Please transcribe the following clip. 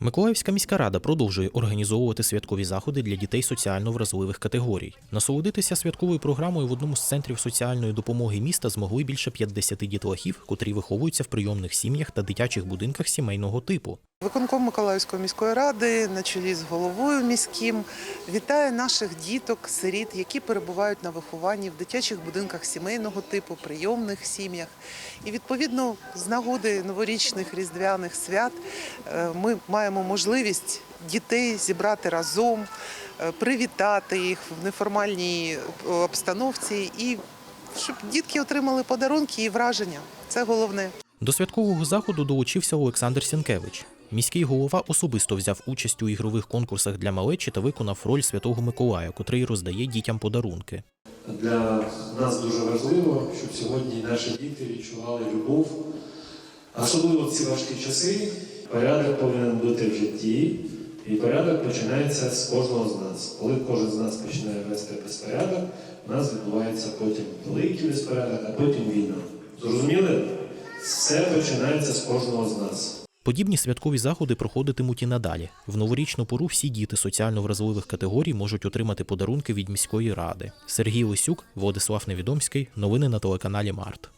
Миколаївська міська рада продовжує організовувати святкові заходи для дітей соціально вразливих категорій. Насолодитися святковою програмою в одному з центрів соціальної допомоги міста змогли більше 50 дітлахів, котрі виховуються в прийомних сім'ях та дитячих будинках сімейного типу. Виконком Миколаївської міської ради на чолі з головою міським вітає наших діток, сиріт, які перебувають на вихованні в дитячих будинках сімейного типу, прийомних сім'ях. І відповідно з нагоди новорічних різдвяних свят е, ми маємо можливість дітей зібрати разом, е, привітати їх в неформальній е, обстановці і щоб дітки отримали подарунки і враження. Це головне. До святкового заходу долучився Олександр Сінкевич. Міський голова особисто взяв участь у ігрових конкурсах для малечі та виконав роль святого Миколая, котрий роздає дітям подарунки. Для нас дуже важливо, щоб сьогодні наші діти відчували любов. Особливо в ці важкі часи порядок повинен бути в житті, і порядок починається з кожного з нас. Коли кожен з нас починає вести безпорядок, у нас відбувається потім великий безпорядок, а потім війна. Зрозуміли? Все починається з кожного з нас. Подібні святкові заходи проходитимуть і надалі. В новорічну пору всі діти соціально вразливих категорій можуть отримати подарунки від міської ради. Сергій Лисюк, Владислав Невідомський. Новини на телеканалі Март.